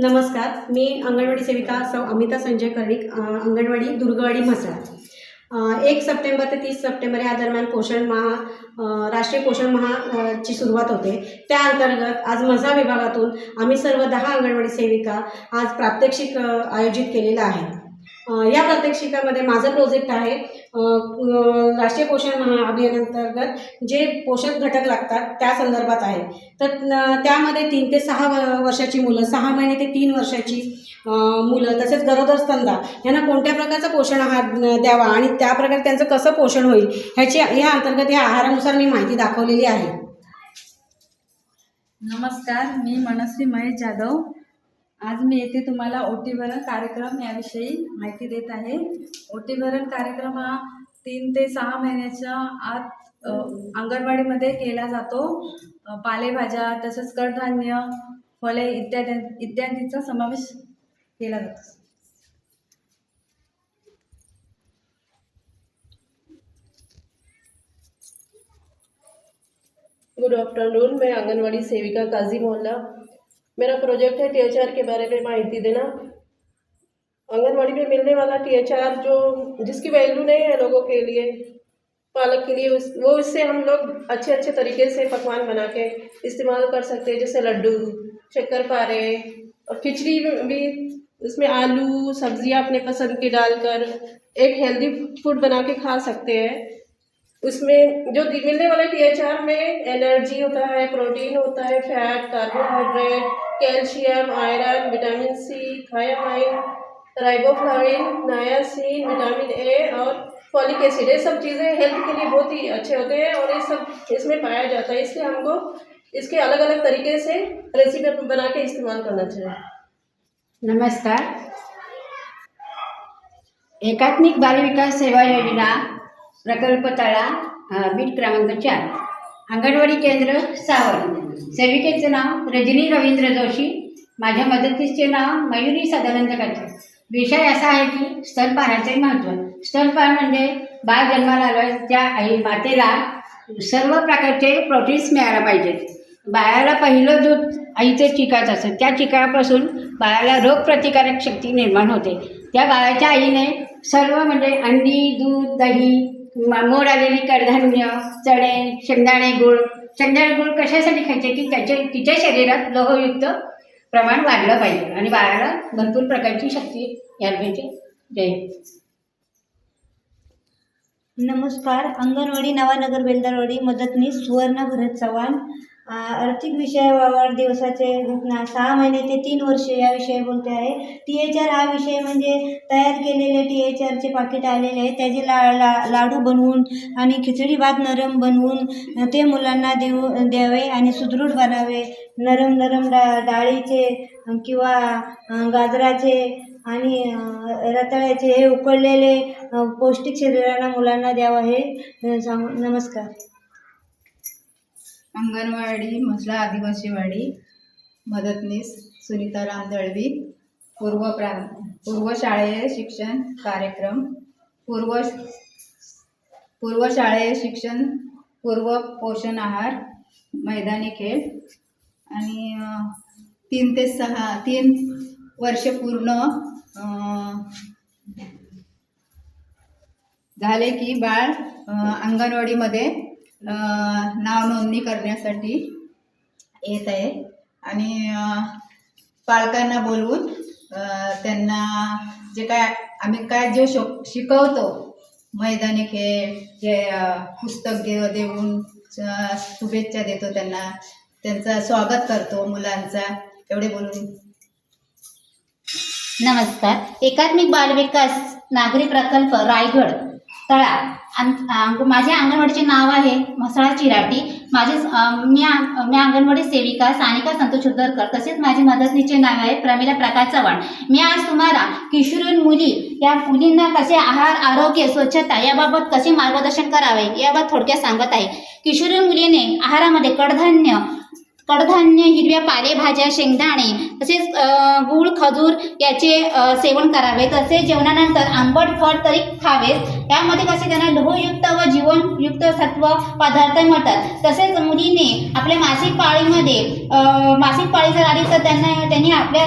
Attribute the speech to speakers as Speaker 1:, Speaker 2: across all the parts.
Speaker 1: नमस्कार मी अंगणवाडी सेविका सौ अमिता संजय कर्णिक अंगणवाडी दुर्गवाडी म्हसळा. एक सप्टेंबर ते तीस सप्टेंबर या दरम्यान पोषण महा राष्ट्रीय पोषण महा ची सुरुवात होते. त्या अंतर्गत आज मजा विभागातून आम्ही सर्व दहा अंगणवाडी सेविका आज प्रात्यक्षिक आयोजित केलेलं आहे. या प्रात्यक्षिकामध्ये माझं प्रोजेक्ट आहे राष्ट्रीय पोषण महाअभियानांतर्गत जे पोषक घटक लागतात त्या संदर्भात आहे. तर त्यामध्ये तीन ते सहा व- वर्षाची मुलं सहा महिने ते तीन वर्षाची मुलं तसेच गरोदर स्तंदा यांना कोणत्या प्रकारचा पोषण आहार द्यावा आणि त्या प्रकारे त्यांचं कसं पोषण होईल ह्याची या अंतर्गत या आहारानुसार मी माहिती दाखवलेली आहे.
Speaker 2: नमस्कार मी मनस्वी महेश जाधव. आज मी येथे तुम्हाला ओटीभरण कार्यक्रम याविषयी माहिती देत आहे. ओटीभरण कार्यक्रम हा तीन ते सहा महिन्याच्या आत अंगणवाडीमध्ये केला जातो. पालेभाज्या तसेच कडधान्य फळे इत्यादी इत्यादींचा समावेश केला जातो.
Speaker 3: गुड आफ्टरनून मैं आंगनवाड़ी सेविका काजी मोहल्ला मेरा प्रोजेक्ट है टीएचआर के बारे में माहिती देना। आंगनबाड़ी में मिलने वाला टीएचआर जो जिसकी वैल्यू नहीं है लोगों के लिए, पालक के लिए, उस, वो इससे हम लोग अच्छे अच्छे तरीके से पकवान बना के इस्तेमाल कर सकते हैं, जैसे लड्डू, शक्कर पारे और खिचड़ी भी उसमें आलू, सब्ज़ियाँ अपने पसंद की डालकर एक हेल्दी फ़ूड बना के खा सकते हैं। उसमें जो मिलने वाले टीएचआर में एनर्जी होता है प्रोटीन होता है fat carbohydrate calcium iron vitamin C thiamine riboflavin niacin vitamin A और फॉलिक एसिड ये सब चीज़ें हेल्थ के लिए बहुत ही अच्छे होते हैं और ये सब इसमें पाया जाता है। इसलिए हमको इसके अलग अलग तरीके से रेसिपी बना के इस्तेमाल करना चाहिए।
Speaker 4: नमस्कार। एकात्मिक बालविकास सेवा योजना प्रकल्प अ, बीट क्रमांक चार। अंगणवाडी केंद्र सावळ सेविकेचं नाव रजनी रवींद्र जोशी. माझ्या मदतीचे नाव मयुरी सदानंद काटे विषय असा आहे की स्तनपानाचे महत्त्व. स्तनपान म्हणजे बाळ जन्माला आल्याच्या त्या आई मातेला सर्व प्रकारचे प्रोटीन्स मिळायला पाहिजेत. बाळाला पहिलं दूध आईचे चिकाच असतं. त्या चिकापासून बाळाला रोगप्रतिकारक शक्ती निर्माण होते. त्या बाळाच्या आईने सर्व म्हणजे अंडी दूध दही मोड आलेली कडधान्य चणे शेंगदाणे गुळ. शेंगदाणे गुळ कशासाठी खायचे? की त्याचे तिच्या शरीरात लोहयुक्त प्रमाण वाढलं पाहिजे. आणि वाढायला भरपूर प्रकारची शक्ती यायला पाहिजे जय
Speaker 5: नमस्कार. अंगणवाडी नवानगर बेलदारवाडी मदतनीस सुवर्ण भरत चव्हाण. आर्थिक विषय दिवसाचे घटना सहा महिने ते तीन वर्षे या विषयी बोलते आहे. टी एच आर हा विषय म्हणजे तयार केलेले टी एच आरचे पाकिट आलेले आहे. त्याचे ला ला लाडू बनवून आणि खिचडी भात नरम बनवून ते मुलांना देऊ द्यावे आणि सुदृढ बनावे. नरम नरम डा डाळीचे किंवा गाजराचे आणि रताळ्याचे हे उकळलेले पौष्टिक शरीराला मुलांना द्यावं हे सांगू नमस्कार.
Speaker 6: अंगणवाडी म्हसळा आदिवासीवाडी मदतनीस सुनीता राम दळवी पूर्व प्रा पूर्व शालेय शिक्षण कार्यक्रम पूर्व पूर्व शालेय शिक्षण पूर्व पोषण आहार मैदानी खेळ आणि तीन ते सहा तीन वर्ष पूर्ण झाले की बाळ अंगणवाडीमध्ये नाव नोंदणी करण्यासाठी येत आहे. आणि पालकांना बोलवून त्यांना जे काय आम्ही काय जे शो शिकवतो मैदानी खेळ जे पुस्तक दे देऊन शुभेच्छा देतो त्यांना. त्यांचं स्वागत करतो मुलांचा. एवढे बोलून.
Speaker 7: नमस्कार. एकात्मिक बालविकास नागरी प्रकल्प रायगड. तळा माझ्या अंगणवाडीचे नाव आहे म्हसळा चिराटी. माझे मी मी अंगणवाडी सेविका सानिका संतोष उदरकर तसेच माझे मदतनीचे नाव आहे प्रमिला प्रकाश चव्हाण. मी आज तुम्हाला किशोरीन मुली या मुलींना कसे आहार आरोग्य स्वच्छता याबाबत कसे मार्गदर्शन करावे याबाबत थोडक्यात सांगत आहे. किशोरीन मुलीने आहारामध्ये कडधान्य कडधान्य हिरव्या पालेभाज्या शेंगदाणे तसेच गूळ खजूर याचे सेवन करावे. तसेच जेवणानंतर आंबट फळ तरी खावेच यामध्ये कसे त्यांना लोहयुक्त व जीवनयुक्त सत्व पदार्थ मिळतात. तसेच मुलीने आपल्या मासिक पाळीमध्ये मासिक पाळी जर आली तर त्यांना त्यांनी आपल्या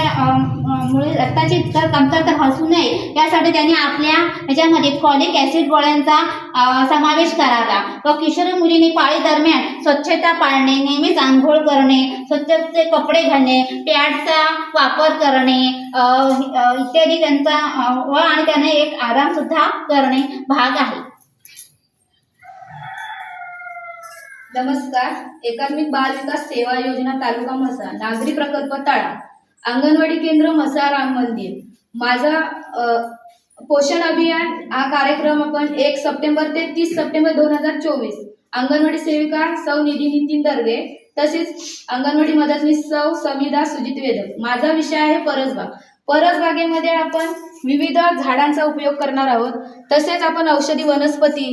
Speaker 7: मुळे रक्ताची तर कमतरता भासू नये. यासाठी त्यांनी आपल्या याच्यामध्ये फॉलिक ॲसिड गोळ्यांचा समावेश करावा. व किशोर मुलीने पाळी दरम्यान स्वच्छता पाळणे नेहमीच आंघोळ करणे स्वच्छते कपडे घालणे पॅडचा वापर करणे इत्यादी त्यांचा व आणि त्याने एक आराम सुद्धा करणे भाग आहे.
Speaker 8: नमस्कार. एकात्मिक बाल विकास सेवा योजना तालुका म्हसा. नागरी प्रकल्प तळा. अंगणवाडी केंद्र म्हसा राम मंदिर माझा पोषण अभियान हा कार्यक्रम आपण एक सप्टेंबर ते तीस सप्टेंबर दोन हजार चोवीस. अंगणवाडी सेविका सौ निधी नितीन दर्गे तसेच अंगणवाडी मदतनीस सौ समिधा सुजित वेदक. माझा विषय आहे परसबाग. परसबागेमध्ये आपण विविध झाडांचा उपयोग करणार आहोत. तसेच आपण औषधी वनस्पती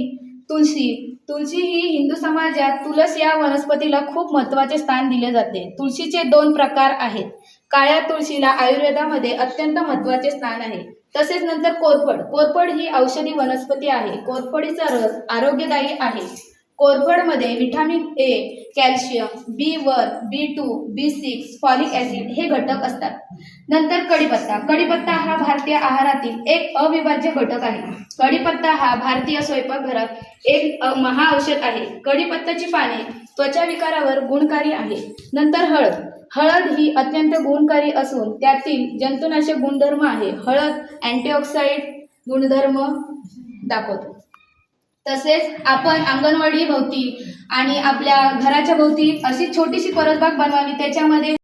Speaker 8: तुळशी तुळशी ही हिंदू समाजात तुलस या वनस्पतीला खूप महत्त्वाचे स्थान दिले जाते. तुळशीचे दोन प्रकार आहेत. काळ्या तुळशीला आयुर्वेदामध्ये अत्यंत महत्त्वाचे स्थान आहे. तसेच नंतर कोरफड. कोरफड ही औषधी वनस्पती आहे. कोरफडीचा रस आरोग्यदायी आहे. कोरफडमध्ये vitamin A calcium B one B two B six folic acid हे घटक असतात. नंतर कढीपत्ता. कढीपत्ता हा भारतीय आहारातील एक अविभाज्य घटक आहे. कढीपत्ता हा भारतीय स्वयंपाकघरात एक महाऔषध आहे. कढीपत्त्याची पाने त्वचा विकारावर गुणकारी आहे नंतर हळद. हळद ही अत्यंत गुणकारी असून त्यातील जंतुनाशक गुणधर्म आहे. हळद अँटीऑक्साईड गुणधर्म दाखवतो. तसेच आपण अंगणवाडी भोवती आणि आपल्या घराच्या भोवती अशी छोटीशी परसबाग बनवावी त्याच्यामध्ये